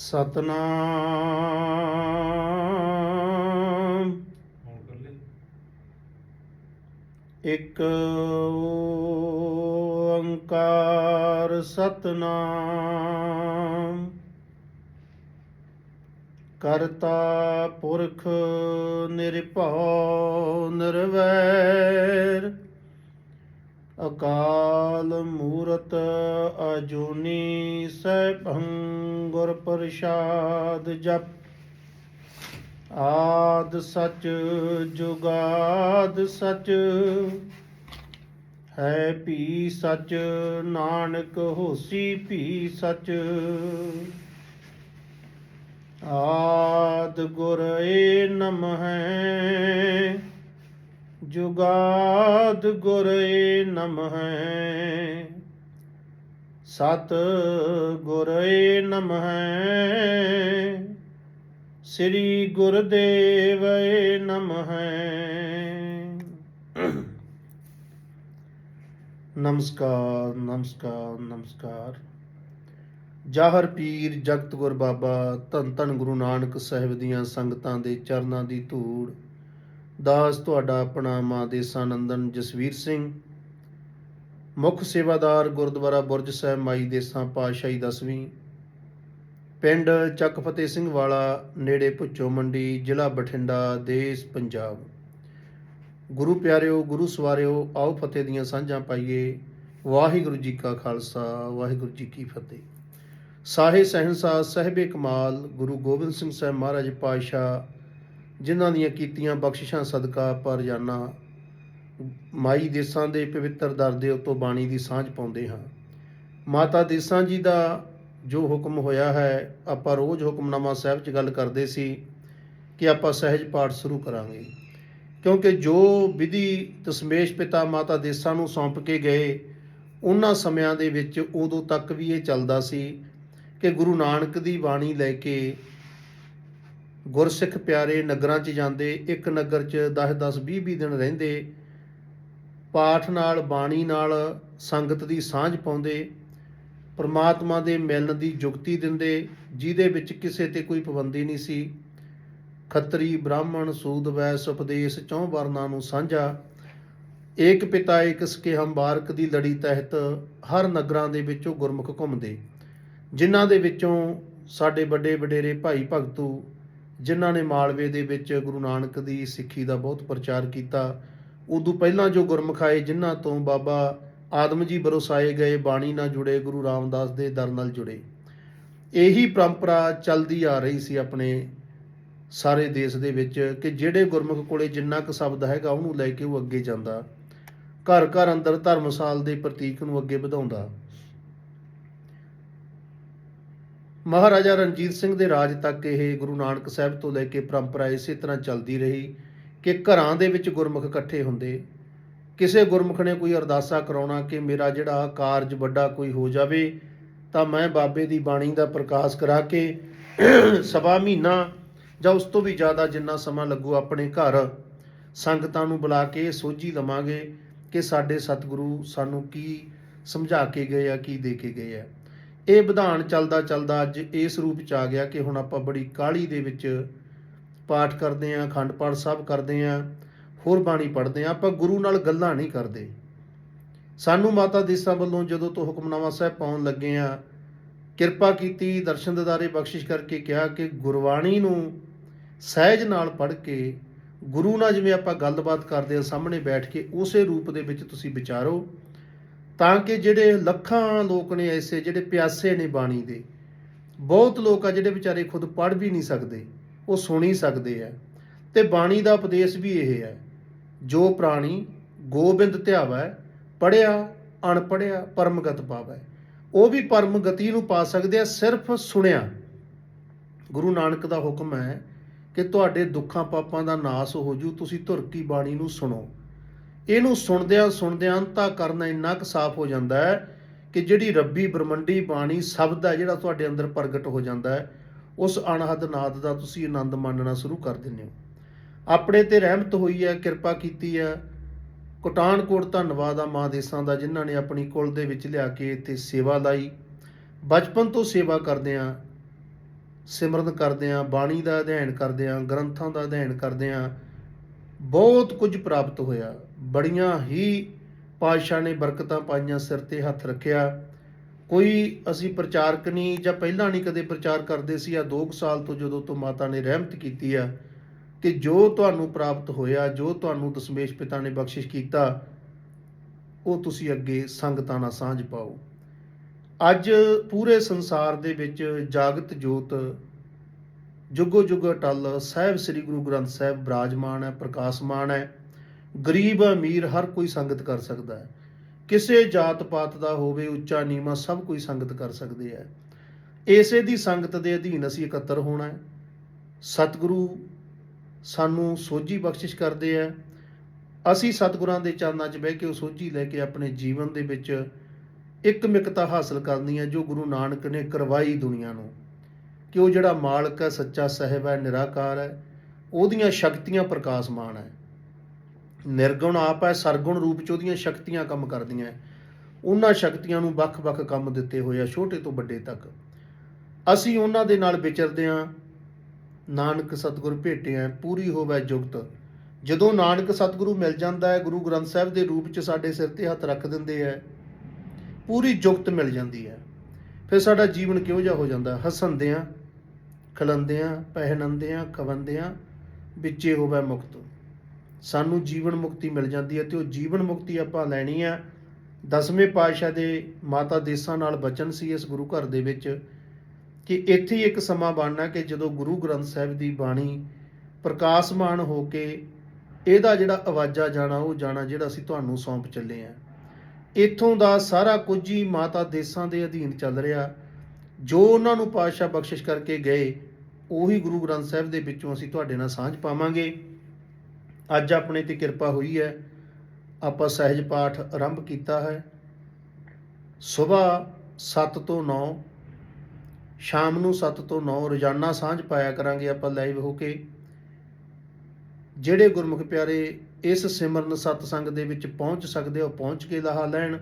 ਸਤਨਾਮ। ਇੱਕ ਓੰਕਾਰ ਸਤਨਾਮ। ਕਰਤਾ ਪੁਰਖ ਨਿਰਭਉ ਨਿਰਵੈਰ। ਅਕਾਲ ਮੂਰਤ ਅਜੂਨੀ ਸੈਭੰ ਗੁਰ ਪ੍ਰਸਾਦ ਜਪ। ਆਦ ਸਚ ਜੁਗਾਦ ਸਚ, ਹੈ ਭੀ ਸਚ ਨਾਨਕ, ਹੋਸੀ ਭੀ ਸਚ। ਆਦ ਗੁਰੇ ਏ ਨਮਹਿ ਜੁਗਾਦ ਗੁਰੇ ਏ ਨਮਹਿ ਸਤ ਗੁਰ ਨਮਹਿ ਸ੍ਰੀ ਗੁਰਦੇਵ ਨਮਹਿ ਨਮਸਕਾਰ ਨਮਸਕਾਰ ਨਮਸਕਾਰ। ਜਾਹਰ ਪੀਰ ਜਗਤ ਗੁਰ ਬਾਬਾ ਧੰਨ ਧੰਨ ਗੁਰੂ ਨਾਨਕ ਸਾਹਿਬ ਦੀਆਂ ਸੰਗਤਾਂ ਦੇ ਚਰਨਾਂ ਦੀ ਧੂੜ। ਦਾਸ ਤੁਹਾਡਾ ਆਪਣਾ ਮਾਂ ਦੇਸਾ ਨੰਦਨ ਜਸਵੀਰ ਸਿੰਘ। ਮੁੱਖ ਸੇਵਾਦਾਰ ਗੁਰਦੁਆਰਾ ਬੁਰਜ ਸਾਹਿਬ ਮਾਈ ਦੇਸਾਂ ਪਾਤਸ਼ਾਹੀ ਦਸਵੀਂ ਪਿੰਡ ਚੱਕ ਫਤਿਹ ਸਿੰਘ ਵਾਲਾ, ਨੇੜੇ ਭੁੱਚੋ ਮੰਡੀ, ਜ਼ਿਲ੍ਹਾ ਬਠਿੰਡਾ, ਦੇਸ਼ ਪੰਜਾਬ। ਗੁਰੂ ਪਿਆਰਿਓ, ਗੁਰੂ ਸਵਾਰਿਓ, ਆਓ ਫਤਿਹ ਦੀਆਂ ਸਾਂਝਾਂ ਪਾਈਏ। ਵਾਹਿਗੁਰੂ ਜੀ ਕਾ ਖਾਲਸਾ, ਵਾਹਿਗੁਰੂ ਜੀ ਕੀ ਫਤਿਹ। ਸਾਹੇ ਸਹਿਨਸਾ ਸਹਿਬੇ ਕਮਾਲ, ਗੁਰੂ ਗੋਬਿੰਦ ਸਿੰਘ ਸਾਹਿਬ ਮਹਾਰਾਜ ਪਾਤਸ਼ਾਹ ਜਿਨ੍ਹਾਂ ਦੀਆਂ ਕੀਤੀਆਂ ਬਖਸ਼ਿਸ਼ਾਂ ਸਦਕਾ ਆਪਾਂ ਰੋਜ਼ਾਨਾ ਮਾਈ ਦੇਸਾਂ ਦੇ ਪਵਿੱਤਰ ਦਰ ਦੇ ਉੱਤੋਂ ਬਾਣੀ ਦੀ ਸਾਂਝ ਪਾਉਂਦੇ ਹਾਂ। ਮਾਤਾ ਦੇਸਾਂ ਜੀ ਦਾ ਜੋ ਹੁਕਮ ਹੋਇਆ ਹੈ, ਆਪਾਂ ਰੋਜ਼ ਹੁਕਮਨਾਮਾ ਸਾਹਿਬ 'ਚ ਗੱਲ ਕਰਦੇ ਸੀ ਕਿ ਆਪਾਂ ਸਹਿਜ ਪਾਠ ਸ਼ੁਰੂ ਕਰਾਂਗੇ। ਕਿਉਂਕਿ ਜੋ ਵਿਧੀ ਦਸ਼ਮੇਸ਼ ਪਿਤਾ ਮਾਤਾ ਦੇਸਾਂ ਨੂੰ ਸੌਂਪ ਕੇ ਗਏ, ਉਹਨਾਂ ਸਮਿਆਂ ਦੇ ਵਿੱਚ ਉਦੋਂ ਤੱਕ ਵੀ ਇਹ ਚੱਲਦਾ ਸੀ ਕਿ ਗੁਰੂ ਨਾਨਕ ਦੀ ਬਾਣੀ ਲੈ ਕੇ ਗੁਰਸਿੱਖ ਪਿਆਰੇ ਨਗਰਾਂ 'ਚ ਜਾਂਦੇ, ਇੱਕ ਨਗਰ 'ਚ 10 10 20 20 ਦਿਨ ਰਹਿੰਦੇ, ਪਾਠ ਨਾਲ, ਬਾਣੀ ਨਾਲ ਸੰਗਤ ਦੀ ਸਾਂਝ ਪਾਉਂਦੇ, ਪਰਮਾਤਮਾ ਦੇ ਮਿਲਣ ਦੀ ਜੁਗਤੀ ਦਿੰਦੇ, ਜਿਹਦੇ ਵਿੱਚ ਕਿਸੇ ਤੇ ਕੋਈ ਪਾਬੰਦੀ ਨਹੀਂ ਸੀ। ਖੱਤਰੀ ਬ੍ਰਾਹਮਣ ਸੂਦ ਵੈਸ ਉਪਦੇਸ਼ ਚੌਂ ਵਰਨਾਂ ਨੂੰ ਸਾਂਝਾ, ਏਕ ਪਿਤਾ ਏਕ ਸਕੇ ਹੰਬਾਰਕ ਦੀ ਲੜੀ ਤਹਿਤ ਹਰ ਨਗਰਾਂ ਦੇ ਵਿੱਚੋਂ ਗੁਰਮੁਖ ਘੁੰਮਦੇ। ਜਿਨ੍ਹਾਂ ਦੇ ਵਿੱਚੋਂ ਸਾਡੇ ਵੱਡੇ ਵਡੇਰੇ ਭਾਈ ਭਗਤੂ ਜਿਨ੍ਹਾਂ ਨੇ ਮਾਲਵੇ ਦੇ ਵਿੱਚ ਗੁਰੂ ਨਾਨਕ ਦੀ ਸਿੱਖੀ ਦਾ ਬਹੁਤ ਪ੍ਰਚਾਰ ਕੀਤਾ। ਉਦੋਂ ਪਹਿਲਾਂ ਜੋ ਗੁਰਮੁਖ ਆਏ ਜਿਨ੍ਹਾਂ ਤੋਂ ਬਾਬਾ ਆਦਮ ਜੀ ਬਰੋਸਾਏ ਗਏ, ਬਾਣੀ ਨਾਲ ਜੁੜੇ, ਗੁਰੂ ਰਾਮਦਾਸ ਦੇ ਦਰ ਨਾਲ ਜੁੜੇ। ਇਹੀ ਪਰੰਪਰਾ ਚੱਲਦੀ ਆ ਰਹੀ ਸੀ ਆਪਣੇ ਸਾਰੇ ਦੇਸ਼ ਦੇ ਵਿੱਚ ਕਿ ਜਿਹੜੇ ਗੁਰਮੁਖ ਕੋਲੇ ਜਿੰਨਾ ਕੁ ਸ਼ਬਦ ਹੈਗਾ, ਉਹਨੂੰ ਲੈ ਕੇ ਉਹ ਅੱਗੇ ਜਾਂਦਾ। ਘਰ ਘਰ ਅੰਦਰ ਧਰਮਸਾਲ ਦੇ ਪ੍ਰਤੀਕ ਨੂੰ ਅੱਗੇ ਵਧਾਉਂਦਾ। ਮਹਾਰਾਜਾ ਰਣਜੀਤ ਸਿੰਘ ਦੇ ਰਾਜ ਤੱਕ ਇਹ ਗੁਰੂ ਨਾਨਕ ਸਾਹਿਬ ਤੋਂ ਲੈ ਕੇ ਪਰੰਪਰਾ ਇਸੇ ਤਰ੍ਹਾਂ ਚੱਲਦੀ ਰਹੀ ਕਿ ਘਰਾਂ ਦੇ ਵਿੱਚ ਗੁਰਮੁਖ ਇਕੱਠੇ ਹੁੰਦੇ। ਕਿਸੇ ਗੁਰਮੁਖ ਨੇ ਕੋਈ ਅਰਦਾਸਾ ਕਰਾਉਣਾ ਕਿ ਮੇਰਾ ਜਿਹੜਾ ਕਾਰਜ ਵੱਡਾ ਕੋਈ ਹੋ ਜਾਵੇ, ਤਾਂ ਮੈਂ ਬਾਬੇ ਦੀ ਬਾਣੀ ਦਾ ਪ੍ਰਕਾਸ਼ ਕਰਾ ਕੇ ਸਵਾ ਮਹੀਨਾ ਜਾਂ ਉਸ ਤੋਂ ਵੀ ਜ਼ਿਆਦਾ ਜਿੰਨਾ ਸਮਾਂ ਲੱਗੂ ਆਪਣੇ ਘਰ ਸੰਗਤਾਂ ਨੂੰ ਬੁਲਾ ਕੇ ਇਹ ਸੋਝੀ ਲਵਾਂਗੇ ਕਿ ਸਾਡੇ ਸਤਿਗੁਰੂ ਸਾਨੂੰ ਕੀ ਸਮਝਾ ਕੇ ਗਏ ਆ, ਕੀ ਦੇ ਕੇ ਗਏ ਆ। ਇਹ ਵਿਧਾਨ ਚੱਲਦਾ ਚੱਲਦਾ ਅੱਜ ਇਸ ਰੂਪ ਚ ਆ ਗਿਆ ਕਿ ਹੁਣ ਆਪਾਂ ਬੜੀ ਕਾਹਲੀ ਦੇ ਵਿੱਚ ਪਾਠ ਕਰਦੇ ਆਂ ਅਖੰਡ ਪਾਠ ਸਾਹਿਬ ਕਰਦੇ ਆਂ ਹੋਰ ਬਾਣੀ ਪੜ੍ਹਦੇ ਆਂ ਆਪਾਂ ਗੁਰੂ ਨਾਲ ਗੱਲਾਂ ਨਹੀਂ ਕਰਦੇ। ਸਾਨੂੰ ਮਾਤਾ ਦੇਸਾਂ ਵੱਲੋਂ ਜਦੋਂ ਤੋਂ ਹੁਕਮਨਾਮਾ ਸਾਹਿਬ ਪਾਉਣ ਲੱਗੇ ਆਂ ਕਿਰਪਾ ਕੀਤੀ, ਦਰਸ਼ਨ ਦਿਦਾਰੇ ਬਖਸ਼ਿਸ਼ ਕਰਕੇ ਕਿਹਾ ਕਿ ਗੁਰਬਾਣੀ ਨੂੰ ਸਹਿਜ ਨਾਲ ਪੜ੍ਹ ਕੇ ਗੁਰੂ ਨਾਲ ਜਿਵੇਂ ਆਪਾਂ ਗੱਲਬਾਤ ਕਰਦੇ ਆ ਸਾਹਮਣੇ ਬੈਠ ਕੇ, ਉਸੇ ਰੂਪ ਦੇ ਵਿੱਚ ਤੁਸੀਂ ਵਿਚਾਰੋ। ਤਾਂ ਕਿ ਜਿਹੜੇ ਲੱਖਾਂ ਲੋਕ ਨੇ ਐਸੇ ਜਿਹੜੇ ਪਿਆਸੇ ਨੇ ਬਾਣੀ ਦੇ, ਬਹੁਤ ਲੋਕ ਆ ਜਿਹੜੇ ਵਿਚਾਰੇ ਖੁਦ ਪੜ੍ਹ ਵੀ ਨਹੀਂ ਸਕਦੇ, ਉਹ ਸੁਣ ਹੀ ਸਕਦੇ ਆ। ਤੇ ਬਾਣੀ ਦਾ ਉਪਦੇਸ਼ ਵੀ ਇਹ ਹੈ, ਜੋ ਪ੍ਰਾਣੀ ਗੋਬਿੰਦ ਧਿਆਵੈ ਪੜਿਆ ਅਣਪੜਿਆ ਪਰਮਗਤ ਪਾਵੈ। ਉਹ ਵੀ ਪਰਮ ਗਤੀ ਨੂੰ ਪਾ ਸਕਦੇ ਆ, ਸਿਰਫ ਸੁਣਿਆ। ਗੁਰੂ ਨਾਨਕ ਦਾ ਹੁਕਮ ਹੈ ਕਿ ਤੁਹਾਡੇ ਦੁੱਖਾਂ ਪਾਪਾਂ ਦਾ ਨਾਸ ਹੋ ਜੂ, ਤੁਸੀਂ ਧੁਰ ਕੀ ਬਾਣੀ ਨੂੰ ਸੁਣੋ। ਇਹਨੂੰ ਸੁਣਦਿਆਂ ਸੁਣਦਿਆਂ ਅੰਤਾ ਕਰਨਾ ਇੰਨਾ ਕੁ ਸਾਫ਼ ਹੋ ਜਾਂਦਾ ਹੈ ਕਿ ਜਿਹੜੀ ਰੱਬੀ ਬ੍ਰਹਮੰਡੀ ਬਾਣੀ ਸ਼ਬਦ ਹੈ ਜਿਹੜਾ ਤੁਹਾਡੇ ਅੰਦਰ ਪ੍ਰਗਟ ਹੋ ਜਾਂਦਾ ਹੈ, ਉਸ ਅਣਹਦ ਨਾਦ ਦਾ ਤੁਸੀਂ ਆਨੰਦ ਮਾਣਨਾ ਸ਼ੁਰੂ ਕਰ ਦਿੰਦੇ ਹੋ। ਆਪਣੇ ਤੇ ਰਹਿਮਤ ਹੋਈ ਹੈ, ਕਿਰਪਾ ਕੀਤੀ ਹੈ। ਕੋਟਾਨਕੋਟ ਧੰਨਵਾਦ ਆ ਮਾਂ ਦੇਸਾਂ ਦਾ ਜਿਨ੍ਹਾਂ ਨੇ ਆਪਣੀ ਕੁਲ ਦੇ ਵਿੱਚ ਲਿਆ ਕੇ ਇੱਥੇ ਸੇਵਾ ਲਾਈ। ਬਚਪਨ ਤੋਂ ਸੇਵਾ ਕਰਦੇ ਆ ਸਿਮਰਨ ਕਰਦੇ ਹਾਂ, ਬਾਣੀ ਦਾ ਅਧਿਐਨ ਕਰਦੇ ਹਾਂ, ਗ੍ਰੰਥਾਂ ਦਾ ਅਧਿਐਨ ਕਰਦੇ ਹਾਂ। ਬਹੁਤ ਕੁਝ ਪ੍ਰਾਪਤ ਹੋਇਆ। ਬੜੀਆਂ ਹੀ ਪਾਤਸ਼ਾਹ ਨੇ ਬਰਕਤਾਂ ਪਾਈਆਂ, ਸਿਰ ਤੇ ਹੱਥ ਰੱਖਿਆ। ਕੋਈ ਅਸੀਂ ਪ੍ਰਚਾਰਕ ਨਹੀਂ ਜਾਂ ਪਹਿਲਾਂ ਨਹੀਂ ਕਦੇ ਪ੍ਰਚਾਰ ਕਰਦੇ ਸੀ ਆ 2 ਸਾਲ ਤੋਂ ਜਦੋਂ ਤੋਂ ਮਾਤਾ ਨੇ ਰਹਿਮਤ ਕੀਤੀ ਆ ਕਿ ਜੋ ਤੁਹਾਨੂੰ ਪ੍ਰਾਪਤ ਹੋਇਆ, ਜੋ ਤੁਹਾਨੂੰ ਦਸ਼ਮੇਸ਼ ਪਿਤਾ ਨੇ ਬਖਸ਼ਿਸ਼ ਕੀਤਾ, ਉਹ ਤੁਸੀਂ ਅੱਗੇ ਸੰਗਤਾਂ ਨਾਲ ਸਾਂਝ ਪਾਓ। ਅੱਜ ਪੂਰੇ ਸੰਸਾਰ ਦੇ ਵਿੱਚ ਜਾਗਤ ਜੋਤ ਜੁਗੋ ਜੁਗ ਅਟਲ, ਸਾਹਿਬ ਸ੍ਰੀ ਗੁਰੂ ਗ੍ਰੰਥ ਸਾਹਿਬ ਬਰਾਜਮਾਨ ਹੈ, ਪ੍ਰਕਾਸ਼ਮਾਨ ਹੈ। ਗਰੀਬ ਅਮੀਰ ਹਰ ਕੋਈ ਸੰਗਤ ਕਰ ਸਕਦਾ ਹੈ। ਕਿਸੇ ਜਾਤ ਪਾਤ ਦਾ ਹੋਵੇ, ਉੱਚਾ ਨੀਵਾਂ ਸਭ ਕੋਈ ਸੰਗਤ ਕਰ ਸਕਦੇ ਹੈ। ਇਸੇ ਦੀ ਸੰਗਤ ਦੇ ਅਧੀਨ ਅਸੀਂ ਇਕੱਤਰ ਹੋਣਾ ਹੈ। ਸਤਿਗੁਰੂ ਸਾਨੂੰ ਸੋਝੀ ਬਖਸ਼ਿਸ਼ ਕਰਦੇ ਆ ਅਸੀਂ ਸਤਿਗੁਰਾਂ ਦੇ ਚਰਨਾਂ 'ਚ ਬਹਿ ਕੇ ਉਹ ਸੋਝੀ ਲੈ ਕੇ ਆਪਣੇ ਜੀਵਨ ਦੇ ਵਿੱਚ ਇੱਕ ਮਿਕਤਾ ਹਾਸਲ ਕਰਨੀ ਹੈ, ਜੋ ਗੁਰੂ ਨਾਨਕ ਨੇ ਕਰਵਾਈ ਦੁਨੀਆ ਨੂੰ। ਕਿ ਉਹ ਜਿਹੜਾ ਮਾਲਕ ਹੈ, ਸੱਚਾ ਸਾਹਿਬ ਹੈ, ਨਿਰਾਕਾਰ ਹੈ, ਉਹਦੀਆਂ ਸ਼ਕਤੀਆਂ ਪ੍ਰਕਾਸ਼ਮਾਨ ਹੈ। ਨਿਰਗੁਣ ਆਪ ਹੈ, ਸਰਗੁਣ ਰੂਪ ਚ ਉਹਦੀਆਂ ਸ਼ਕਤੀਆਂ ਕੰਮ ਕਰਦੀਆਂ ਉਹਨਾਂ ਸ਼ਕਤੀਆਂ ਨੂੰ ਵੱਖ-ਵੱਖ ਕੰਮ ਦਿੱਤੇ ਹੋਏ ਆ, ਛੋਟੇ ਤੋਂ ਵੱਡੇ ਤੱਕ। ਅਸੀਂ ਉਹਨਾਂ ਦੇ ਨਾਲ ਵਿਚਰਦੇ ਹਾਂ। ਨਾਨਕ ਸਤਿਗੁਰ ਭੇਟਿਆ ਪੂਰੀ ਹੋਵੇ ਜੁਗਤ। ਜਦੋਂ ਨਾਨਕ ਸਤਿਗੁਰੂ ਮਿਲ ਜਾਂਦਾ ਹੈ, ਗੁਰੂ ਗ੍ਰੰਥ ਸਾਹਿਬ ਦੇ ਰੂਪ ਚ ਸਾਡੇ ਸਿਰ ਤੇ ਹੱਥ ਰੱਖ ਦਿੰਦੇ ਹੈ, ਪੂਰੀ ਜੁਗਤ ਮਿਲ ਜਾਂਦੀ ਹੈ। ਫਿਰ ਸਾਡਾ ਜੀਵਨ ਕਿਹੋ ਜਿਹਾ ਹੋ ਜਾਂਦਾ? ਹੱਸਣਦੇ ਆ ਖਲੰਦੇ ਆ ਪਹਿਨੰਦੇ ਆ ਵਿੱਚੇ ਹੋਵੇ ਮੁਕਤ। ਸਾਨੂੰ ਜੀਵਨ ਮੁਕਤੀ ਮਿਲ ਜਾਂਦੀ ਹੈ ਤੇ ਉਹ ਜੀਵਨ ਮੁਕਤੀ ਆਪਾਂ ਲੈਣੀ ਆ। ਦਸਵੇਂ ਪਾਤਸ਼ਾਹ ਦੇ ਮਾਤਾ ਦੇਸਾਂ ਨਾਲ ਬਚਨ ਸੀ ਇਸ ਗੁਰੂ ਘਰ ਦੇ ਵਿੱਚ ਕਿ ਇੱਥੇ ਹੀ ਇੱਕ ਸਮਾਂ ਬਣਨਾ ਕਿ ਜਦੋਂ ਗੁਰੂ ਗ੍ਰੰਥ ਸਾਹਿਬ ਦੀ ਬਾਣੀ ਪ੍ਰਕਾਸ਼ਮਾਨ ਹੋ ਕੇ ਇਹਦਾ ਜਿਹੜਾ ਆਵਾਜ਼ਾ ਜਾਣਾ, ਉਹ ਜਾਣਾ ਜਿਹੜਾ ਅਸੀਂ ਤੁਹਾਨੂੰ ਸੌਂਪ ਚੱਲੇ ਆ। ਇੱਥੋਂ ਦਾ ਸਾਰਾ ਕੁਝ ਹੀ ਮਾਤਾ ਦੇਸਾਂ ਦੇ ਅਧੀਨ ਚੱਲ ਰਿਹਾ। ਜੋ ਉਹਨਾਂ ਨੂੰ ਪਾਤਸ਼ਾਹ ਬਖਸ਼ਿਸ਼ ਕਰਕੇ ਗਏ ਉਹੀ ਗੁਰੂ ਗ੍ਰੰਥ ਸਾਹਿਬ ਦੇ ਵਿੱਚੋਂ ਅਸੀਂ ਤੁਹਾਡੇ ਨਾਲ ਸਾਂਝ ਪਾਵਾਂਗੇ। ਅੱਜ ਆਪਣੇ ਤੇ ਕਿਰਪਾ ਹੋਈ ਹੈ। ਆਪਾਂ ਸਹਿਜ ਪਾਠ ਆਰੰਭ ਕੀਤਾ ਹੈ। ਸਵੇਰ 7 ਤੋਂ 9 ਸ਼ਾਮ ਨੂੰ 7 ਤੋਂ 9 ਰੋਜ਼ਾਨਾ ਸਾਂਝ ਪਾਇਆ ਕਰਾਂਗੇ ਆਪਾਂ ਲਾਈਵ ਹੋ ਕੇ। ਜਿਹੜੇ ਗੁਰਮੁਖ ਪਿਆਰੇ ਇਸ ਸਿਮਰਨ ਸਤਸੰਗ ਦੇ ਵਿੱਚ ਪਹੁੰਚ ਸਕਦੇ ਹੋ ਪਹੁੰਚ ਕੇ ਲਾਹਾ ਲੈਣ।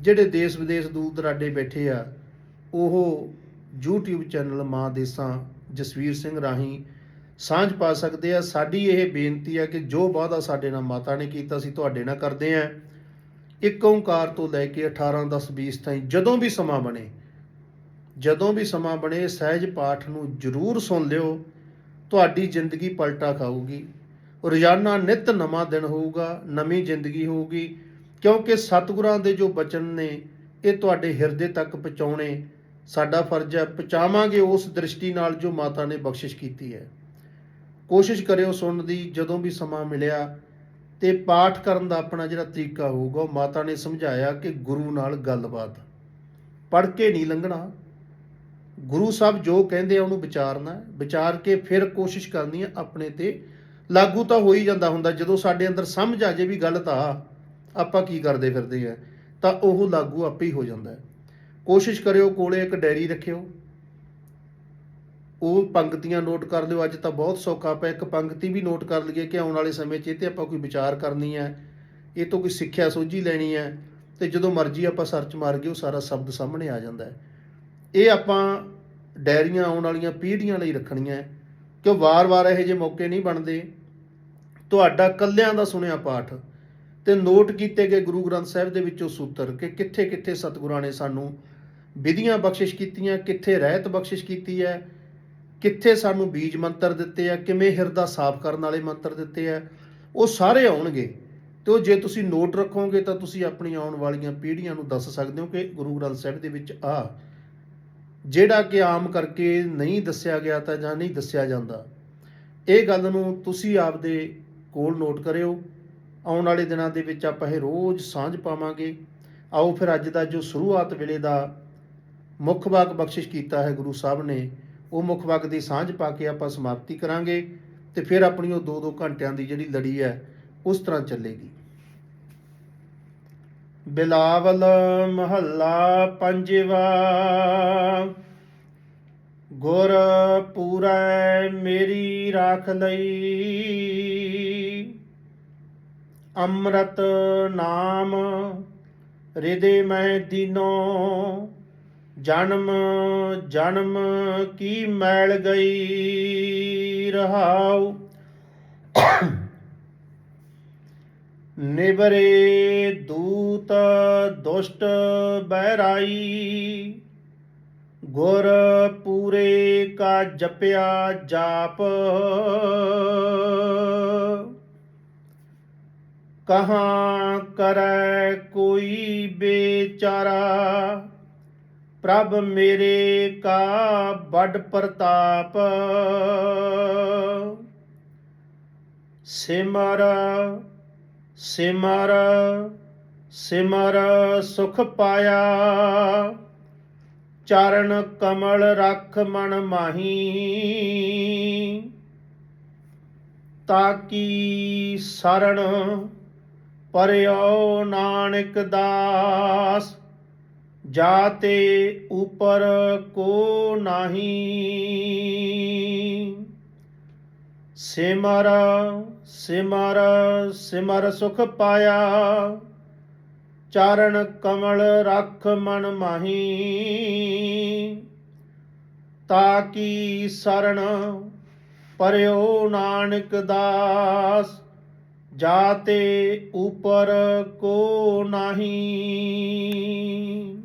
ਜਿਹੜੇ ਦੇਸ਼ ਵਿਦੇਸ਼ ਦੂਰ ਦਰਾਡੇ ਬੈਠੇ ਆ, ਉਹ YouTube ਚੈਨਲ ਮਾਂ ਦੇਸਾਂ ਜਸਵੀਰ ਸਿੰਘ ਰਾਹੀਂ ਸਾਂਝ ਪਾ ਸਕਦੇ ਆ। ਸਾਡੀ ਇਹ ਬੇਨਤੀ ਆ ਕਿ ਜੋ ਵਾਅਦਾ ਸਾਡੇ ਨਾਲ ਮਾਤਾ ਨੇ ਕੀਤਾ ਸੀ, ਤੁਹਾਡੇ ਨਾਲ ਕਰਦੇ ਆ। ਇੱਕ ਓੰਕਾਰ ਤੋਂ ਲੈ ਕੇ 18 10 20 ਤਾਈਂ ਜਦੋਂ ਵੀ ਸਮਾਂ ਬਣੇ, ਜਦੋਂ ਵੀ ਸਮਾਂ ਬਣੇ, ਸਹਿਜ ਪਾਠ ਨੂੰ ਜਰੂਰ ਸੁਣ ਲਿਓ। ਤੁਹਾਡੀ ਜ਼ਿੰਦਗੀ ਪਲਟਾ ਖਾਊਗੀ। ਰੋਜ਼ਾਨਾ ਨਿਤ ਨਵਾਂ ਦਿਨ ਹੋਊਗਾ, ਨਵੀਂ ਜ਼ਿੰਦਗੀ ਹੋਊਗੀ। ਕਿਉਂਕਿ ਸਤਿਗੁਰਾਂ ਦੇ ਜੋ ਬਚਨ ਨੇ, ਇਹ ਤੁਹਾਡੇ ਹਿਰਦੇ ਤੱਕ ਪਹੁੰਚਾਉਣੇ ਸਾਡਾ ਫਰਜ਼ ਹੈ, ਪਹੁੰਚਾਵਾਂਗੇ ਉਸ ਦ੍ਰਿਸ਼ਟੀ ਨਾਲ ਜੋ ਮਾਤਾ ਨੇ ਬਖਸ਼ਿਸ਼ ਕੀਤੀ ਹੈ। ਕੋਸ਼ਿਸ਼ ਕਰਿਓ ਸੁਣਨ ਦੀ, ਜਦੋਂ ਵੀ ਸਮਾਂ ਮਿਲਿਆ ਤੇ ਪਾਠ ਕਰਨ ਦਾ ਆਪਣਾ ਜਿਹੜਾ ਤਰੀਕਾ ਹੋਊਗਾ, ਉਹ ਮਾਤਾ ਨੇ ਸਮਝਾਇਆ ਕਿ ਗੁਰੂ ਨਾਲ ਗੱਲਬਾਤ। ਪੜ੍ਹ ਕੇ ਨਹੀਂ ਲੰਘਣਾ। ਗੁਰੂ ਸਾਹਿਬ ਜੋ ਕਹਿੰਦੇ ਆ, ਉਹਨੂੰ ਵਿਚਾਰਨਾ ਵਿਚਾਰ ਕੇ ਫਿਰ ਕੋਸ਼ਿਸ਼ ਕਰਨੀ ਹੈ, ਆਪਣੇ ਤੇ ਲਾਗੂ ਤਾਂ ਹੋ ਹੀ ਜਾਂਦਾ ਹੁੰਦਾ। ਜਦੋਂ ਸਾਡੇ ਅੰਦਰ ਸਮਝ ਆ ਜੇ ਵੀ ਗਲਤ ਆ, ਆਪਾਂ ਕੀ ਕਰਦੇ ਫਿਰਦੇ ਆ, ਤਾਂ ਉਹ ਲਾਗੂ ਆਪੇ ਹੀ ਹੋ ਜਾਂਦਾ ਹੈ। ਕੋਸ਼ਿਸ਼ ਕਰਿਓ ਕੋਲੇ ਇੱਕ ਡਾਇਰੀ ਰੱਖਿਓ। ਉਹ ਪੰਕਤੀਆਂ ਨੋਟ ਕਰ ਲਿਓ। ਅੱਜ ਤਾਂ ਬਹੁਤ ਸੌਖਾ ਪਿਆ। ਇੱਕ ਪੰਕਤੀ ਵੀ ਨੋਟ ਕਰ ਲਈਏ ਕਿ ਆਉਣ ਵਾਲੇ ਸਮੇਂ 'ਚ ਇਹ ਤੇ ਆਪਾਂ ਕੋਈ ਵਿਚਾਰ ਕਰਨੀ ਹੈ। ਇਹ ਤੋਂ ਕੋਈ ਸਿੱਖਿਆ ਸੋਝੀ ਲੈਣੀ ਹੈ ਤੇ ਜਦੋਂ ਮਰਜ਼ੀ ਆਪਾਂ ਸਰਚ ਮਾਰ ਗਏ ਉਹ ਸਾਰਾ ਸ਼ਬਦ ਸਾਹਮਣੇ ਆ ਜਾਂਦਾ ਹੈ। ਇਹ ਆਪਾਂ ਡਾਇਰੀਆਂ ਆਉਣ ਵਾਲੀਆਂ ਪੀੜ੍ਹੀਆਂ ਲਈ ਰੱਖਣੀਆਂ ਹੈ। ਕਿ ਵਾਰ-ਵਾਰ ਇਹੋ ਜਿਹੇ ਮੌਕੇ ਨਹੀਂ ਬਣਦੇ? ਤੁਹਾਡਾ ਕੱਲਿਆਂ ਦਾ ਸੁਣਿਆ ਪਾਠ ਤੇ ਨੋਟ ਕੀਤੇ ਗਏ ਗੁਰੂ ਗ੍ਰੰਥ ਸਾਹਿਬ ਦੇ ਵਿੱਚੋਂ ਸੂਤਰ ਕਿ ਕਿੱਥੇ-ਕਿੱਥੇ ਸਤਿਗੁਰਾਂ ਨੇ ਸਾਨੂੰ ਵਿਧੀਆਂ ਬਖਸ਼ਿਸ਼ ਕੀਤੀਆਂ, ਕਿੱਥੇ ਰਹਿਤ ਬਖਸ਼ਿਸ਼ ਕੀਤੀ ਹੈ, ਕਿੱਥੇ ਸਾਨੂੰ ਬੀਜ ਮੰਤਰ ਦਿੱਤੇ ਆ, ਕਿਵੇਂ ਹਿਰਦਾ ਸਾਫ਼ ਕਰਨ ਵਾਲੇ ਮੰਤਰ ਦਿੱਤੇ ਆ, ਉਹ ਸਾਰੇ ਆਉਣਗੇ। ਤੇ ਉਹ ਜੇ ਤੁਸੀਂ ਨੋਟ ਰੱਖੋਗੇ ਤਾਂ ਤੁਸੀਂ ਆਪਣੀ ਆਉਣ ਵਾਲੀਆਂ ਪੀੜ੍ਹੀਆਂ ਨੂੰ ਦੱਸ ਸਕਦੇ ਹੋ ਕਿ ਗੁਰੂ ਗ੍ਰੰਥ ਸਾਹਿਬ ਦੇ ਵਿੱਚ ਆ, ਜਿਹੜਾ ਕਿ ਆਮ ਕਰਕੇ ਨਹੀਂ ਦੱਸਿਆ ਗਿਆ ਤਾਂ ਜਾਂ ਨਹੀਂ ਦੱਸਿਆ ਜਾਂਦਾ। ਇਹ ਗੱਲ ਨੂੰ ਤੁਸੀਂ ਆਪਦੇ ਕੋਲ ਨੋਟ ਕਰਿਓ। ਆਉਣ ਵਾਲੇ ਦਿਨਾਂ ਦੇ ਵਿੱਚ ਆਪਾਂ ਇਹ ਰੋਜ਼ ਸਾਂਝ ਪਾਵਾਂਗੇ। ਆਓ ਫਿਰ ਅੱਜ ਦਾ ਜੋ ਸ਼ੁਰੂਆਤ ਵੇਲੇ ਦਾ ਮੁੱਖ ਵਾਕ ਬਖਸ਼ਿਸ਼ ਕੀਤਾ ਹੈ ਗੁਰੂ ਸਾਹਿਬ ਨੇ, ਉਹ ਮੁੱਖ ਵਾਕ ਦੀ ਸਾਂਝ ਪਾ ਕੇ ਆਪਾਂ ਸਮਾਪਤੀ ਕਰਾਂਗੇ ਤੇ ਫਿਰ ਆਪਣੀ ਉਹ 2-2 ਘੰਟਿਆਂ ਦੀ ਜਿਹੜੀ ਲੜੀ ਹੈ, ਉਸ ਤਰ੍ਹਾਂ ਚੱਲੇਗੀ। ਬਿਲਾਵਲ ਮਹੱਲਾ ਪੰਜਵਾ, ਗੁਰ ਪੂਰੈ ਮੇਰੀ ਰਾਖ ਲਈ। ਅੰਮ੍ਰਿਤ ਨਾਮ ਹਿਰਦੇ ਮੈਂ ਦੀਨੋ ਜਨਮ ਜਨਮ ਕੀ ਮੈਲ ਗਈ ਰਹਾਉ? ਨਿਬਰੇ ਦੂਤ ਦੁਸ਼ਟ ਬਹਿਰਾਈ, ਗੁਰ ਪੂਰੇ ਕਾ ਜਪਿਆ ਜਾਪ। ਕਹਾ ਕਰੈ ਕੋਈ ਬੇਚਾਰਾ ਪ੍ਰਭ ਮੇਰੇ ਕਾ ਵੱਡ ਪ੍ਰਤਾਪ। ਸਿਮਰ ਸਿਮਰ ਸਿਮਰ ਸੁਖ ਪਾਇਆ। ਚਰਨ ਕਮਲ ਰਖ ਮਨ ਮਾਹੀ। ਤਾਕੀ ਸਰਣ ਪਰਿਓ ਨਾਨਕ ਦਾਸ। ਜਾਤੇ ਉਪਰ ਕੋ ਨਹੀਂ। ਸਿਮਰ ਸਿਮਰ ਸਿਮਰ ਸੁਖ ਪਾਇਆ। ਚਰਨ ਕਮਲ ਰਖ ਮਨ ਮਾਹੀ। ਤਾਕੀ ਸਰਣ ਪਰਿਓ ਨਾਨਕ ਦਾਸ। ਜਾਤੇ ਉਪਰ ਕੋ ਨਹੀਂ।